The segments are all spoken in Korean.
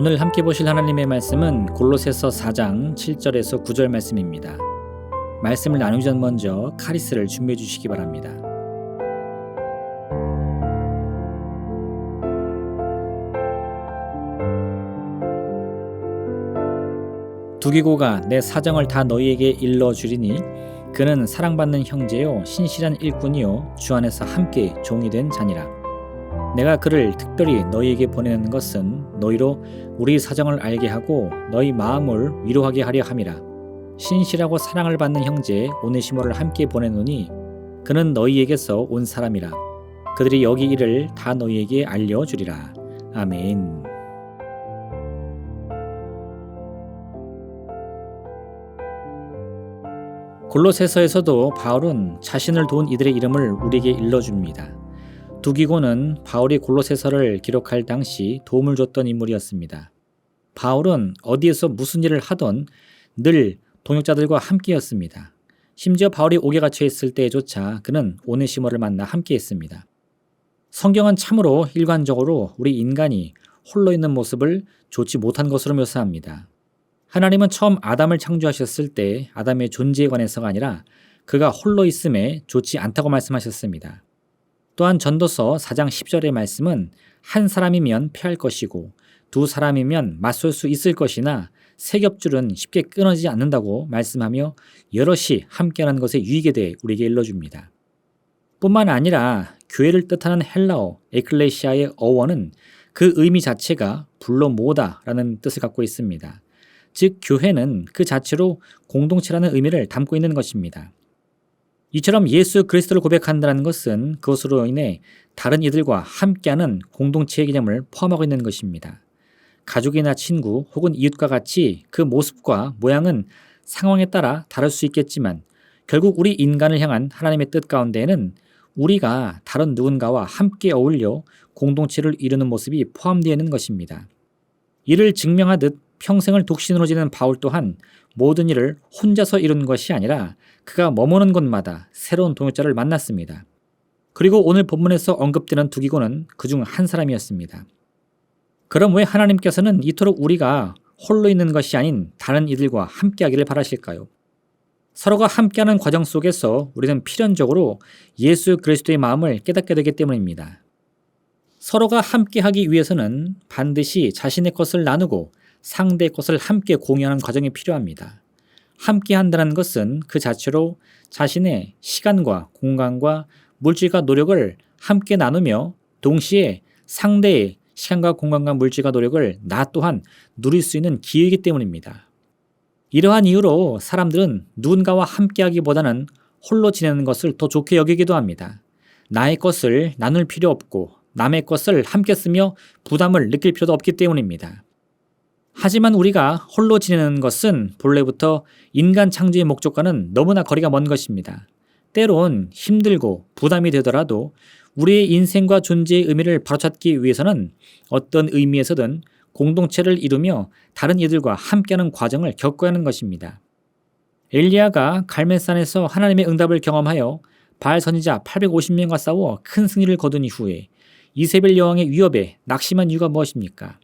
오늘 함께 보실 하나님의 말씀은 골로새서 4장 7절에서 9절 말씀입니다. 말씀을 나누기 전 먼저 카리스를 준비해 주시기 바랍니다. 두기고가 내 사정을 다 너희에게 일러 주리니 그는 사랑받는 형제요 신실한 일꾼이요 주 안에서 함께 종이 된 자니라. 내가 그를 특별히 너희에게 보내는 것은 너희로 우리 사정을 알게 하고 너희 마음을 위로하게 하려 함이라. 신실하고 사랑을 받는 형제 오네시모를 함께 보내노니 그는 너희에게서 온 사람이라. 그들이 여기 일을 다 너희에게 알려주리라. 아멘. 골로새서에서도 바울은 자신을 도운 이들의 이름을 우리에게 일러줍니다. 두기고는 바울이 골로새서를 기록할 당시 도움을 줬던 인물이었습니다. 바울은 어디에서 무슨 일을 하던 늘 동역자들과 함께였습니다. 심지어 바울이 옥에 갇혀 있을 때조차 그는 오네시모를 만나 함께했습니다. 성경은 참으로 일관적으로 우리 인간이 홀로 있는 모습을 좋지 못한 것으로 묘사합니다. 하나님은 처음 아담을 창조하셨을 때 아담의 존재에 관해서가 아니라 그가 홀로 있음에 좋지 않다고 말씀하셨습니다. 또한 전도서 4장 10절의 말씀은 한 사람이면 패할 것이고 두 사람이면 맞설 수 있을 것이나 세 겹줄은 쉽게 끊어지지 않는다고 말씀하며 여럿이 함께하는 것에 유익에 대해 우리에게 일러줍니다. 뿐만 아니라 교회를 뜻하는 헬라어 에클레시아의 어원은 그 의미 자체가 불러 모으다라는 뜻을 갖고 있습니다. 즉 교회는 그 자체로 공동체라는 의미를 담고 있는 것입니다. 이처럼 예수 그리스도를 고백한다는 것은 그것으로 인해 다른 이들과 함께하는 공동체의 개념을 포함하고 있는 것입니다. 가족이나 친구 혹은 이웃과 같이 그 모습과 모양은 상황에 따라 다를 수 있겠지만 결국 우리 인간을 향한 하나님의 뜻 가운데에는 우리가 다른 누군가와 함께 어울려 공동체를 이루는 모습이 포함되어 있는 것입니다. 이를 증명하듯 평생을 독신으로 지낸 바울 또한 모든 일을 혼자서 이룬 것이 아니라 그가 머무는 곳마다 새로운 동역자를 만났습니다. 그리고 오늘 본문에서 언급되는 두기고는 그중 한 사람이었습니다. 그럼 왜 하나님께서는 이토록 우리가 홀로 있는 것이 아닌 다른 이들과 함께하기를 바라실까요? 서로가 함께하는 과정 속에서 우리는 필연적으로 예수 그리스도의 마음을 깨닫게 되기 때문입니다. 서로가 함께하기 위해서는 반드시 자신의 것을 나누고 상대의 것을 함께 공유하는 과정이 필요합니다. 함께 한다는 것은 그 자체로 자신의 시간과 공간과 물질과 노력을 함께 나누며 동시에 상대의 시간과 공간과 물질과 노력을 나 또한 누릴 수 있는 기회이기 때문입니다. 이러한 이유로 사람들은 누군가와 함께 하기보다는 홀로 지내는 것을 더 좋게 여기기도 합니다. 나의 것을 나눌 필요 없고 남의 것을 함께 쓰며 부담을 느낄 필요도 없기 때문입니다. 하지만 우리가 홀로 지내는 것은 본래부터 인간 창조의 목적과는 너무나 거리가 먼 것입니다. 때론 힘들고 부담이 되더라도 우리의 인생과 존재의 의미를 바로찾기 위해서는 어떤 의미에서든 공동체를 이루며 다른 이들과 함께하는 과정을 겪어야 하는 것입니다. 엘리야가 갈멜산에서 하나님의 응답을 경험하여 바알 선지자 850명과 싸워 큰 승리를 거둔 이후에 이세벨 여왕의 위협에 낙심한 이유가 무엇입니까?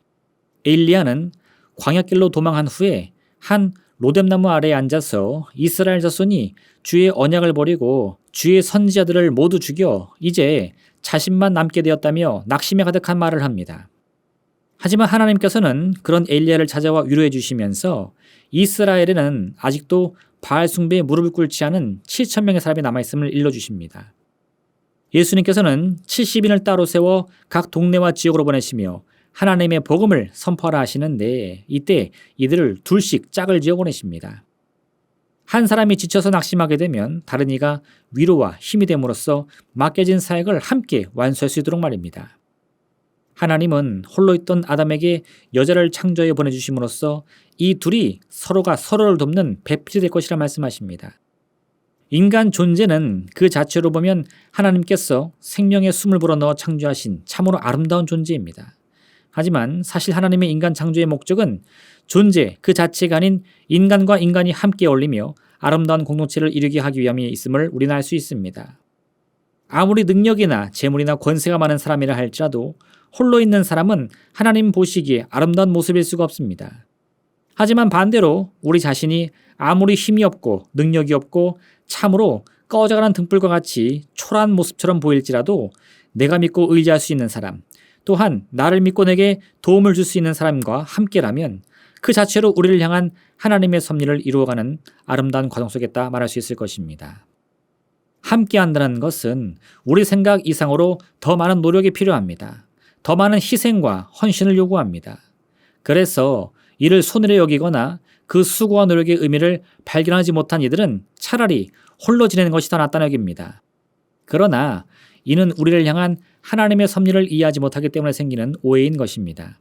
엘리야는 광야길로 도망한 후에 한 로뎀나무 아래에 앉아서 이스라엘 자손이 주의 언약을 버리고 주의 선지자들을 모두 죽여 이제 자신만 남게 되었다며 낙심에 가득한 말을 합니다. 하지만 하나님께서는 그런 엘리야를 찾아와 위로해 주시면서 이스라엘에는 아직도 바알 숭배에 무릎을 꿇지 않은 7천 명의 사람이 남아 있음을 일러 주십니다. 예수님께서는 70인을 따로 세워 각 동네와 지역으로 보내시며 하나님의 복음을 선포하라 하시는데 이때 이들을 둘씩 짝을 지어 보내십니다. 한 사람이 지쳐서 낙심하게 되면 다른 이가 위로와 힘이 됨으로써 맡겨진 사역을 함께 완수할 수 있도록 말입니다. 하나님은 홀로 있던 아담에게 여자를 창조해 보내주심으로써 이 둘이 서로가 서로를 돕는 배필이 될 것이라 말씀하십니다. 인간 존재는 그 자체로 보면 하나님께서 생명의 숨을 불어넣어 창조하신 참으로 아름다운 존재입니다. 하지만 사실 하나님의 인간 창조의 목적은 존재 그 자체가 아닌 인간과 인간이 함께 어울리며 아름다운 공동체를 이루게 하기 위함이 있음을 우리는 알 수 있습니다. 아무리 능력이나 재물이나 권세가 많은 사람이라 할지라도 홀로 있는 사람은 하나님 보시기에 아름다운 모습일 수가 없습니다. 하지만 반대로 우리 자신이 아무리 힘이 없고 능력이 없고 참으로 꺼져가는 등불과 같이 초라한 모습처럼 보일지라도 내가 믿고 의지할 수 있는 사람, 또한 나를 믿고 내게 도움을 줄 수 있는 사람과 함께라면 그 자체로 우리를 향한 하나님의 섭리를 이루어가는 아름다운 과정 속에 있다 말할 수 있을 것입니다. 함께 한다는 것은 우리 생각 이상으로 더 많은 노력이 필요합니다. 더 많은 희생과 헌신을 요구합니다. 그래서 이를 손해로 여기거나 그 수고와 노력의 의미를 발견하지 못한 이들은 차라리 홀로 지내는 것이 더 낫다는 여깁니다. 그러나 이는 우리를 향한 하나님의 섭리를 이해하지 못하기 때문에 생기는 오해인 것입니다.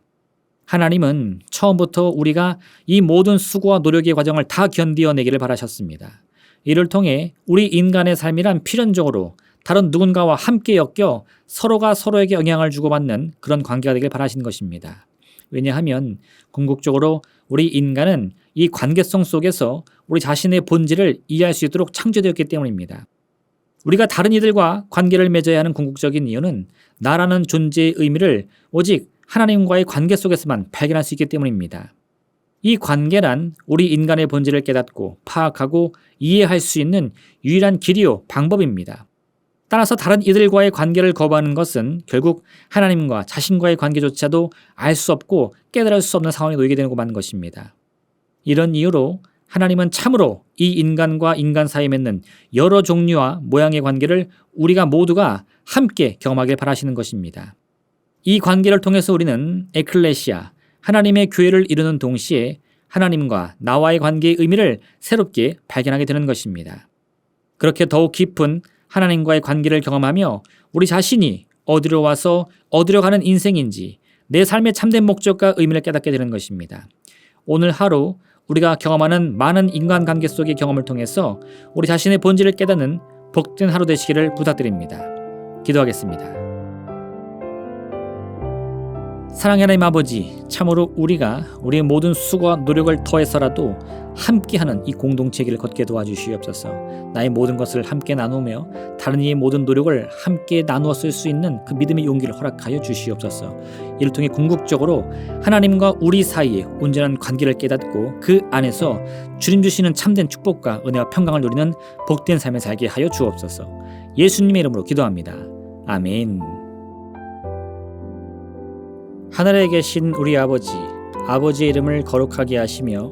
하나님은 처음부터 우리가 이 모든 수고와 노력의 과정을 다 견디어내기를 바라셨습니다. 이를 통해 우리 인간의 삶이란 필연적으로 다른 누군가와 함께 엮여 서로가 서로에게 영향을 주고받는 그런 관계가 되길 바라신 것입니다. 왜냐하면 궁극적으로 우리 인간은 이 관계성 속에서 우리 자신의 본질을 이해할 수 있도록 창조되었기 때문입니다. 우리가 다른 이들과 관계를 맺어야 하는 궁극적인 이유는 나라는 존재의 의미를 오직 하나님과의 관계 속에서만 발견할 수 있기 때문입니다. 이 관계란 우리 인간의 본질을 깨닫고 파악하고 이해할 수 있는 유일한 길이요 방법입니다. 따라서 다른 이들과의 관계를 거부하는 것은 결국 하나님과 자신과의 관계조차도 알 수 없고 깨달을 수 없는 상황에 놓이게 되고 마는 것입니다. 이런 이유로 하나님은 참으로 이 인간과 인간 사이에 맺는 여러 종류와 모양의 관계를 우리가 모두가 함께 경험하길 바라시는 것입니다. 이 관계를 통해서 우리는 에클레시아, 하나님의 교회를 이루는 동시에 하나님과 나와의 관계의 의미를 새롭게 발견하게 되는 것입니다. 그렇게 더욱 깊은 하나님과의 관계를 경험하며 우리 자신이 어디로 와서 어디로 가는 인생인지 내 삶의 참된 목적과 의미를 깨닫게 되는 것입니다. 오늘 하루 우리가 경험하는 많은 인간관계 속의 경험을 통해서 우리 자신의 본질을 깨닫는 복된 하루 되시기를 부탁드립니다. 기도하겠습니다. 사랑의 하나님 아버지, 참으로 우리가 우리의 모든 수고와 노력을 더해서라도 함께하는 이 공동체 길을 걷게 도와주시옵소서. 나의 모든 것을 함께 나누며 다른 이의 모든 노력을 함께 나누어 쓸 수 있는 그 믿음의 용기를 허락하여 주시옵소서. 이를 통해 궁극적으로 하나님과 우리 사이에 온전한 관계를 깨닫고 그 안에서 주님 주시는 참된 축복과 은혜와 평강을 누리는 복된 삶을 살게 하여 주옵소서. 예수님의 이름으로 기도합니다. 아멘. 하늘에 계신 우리 아버지, 아버지의 이름을 거룩하게 하시며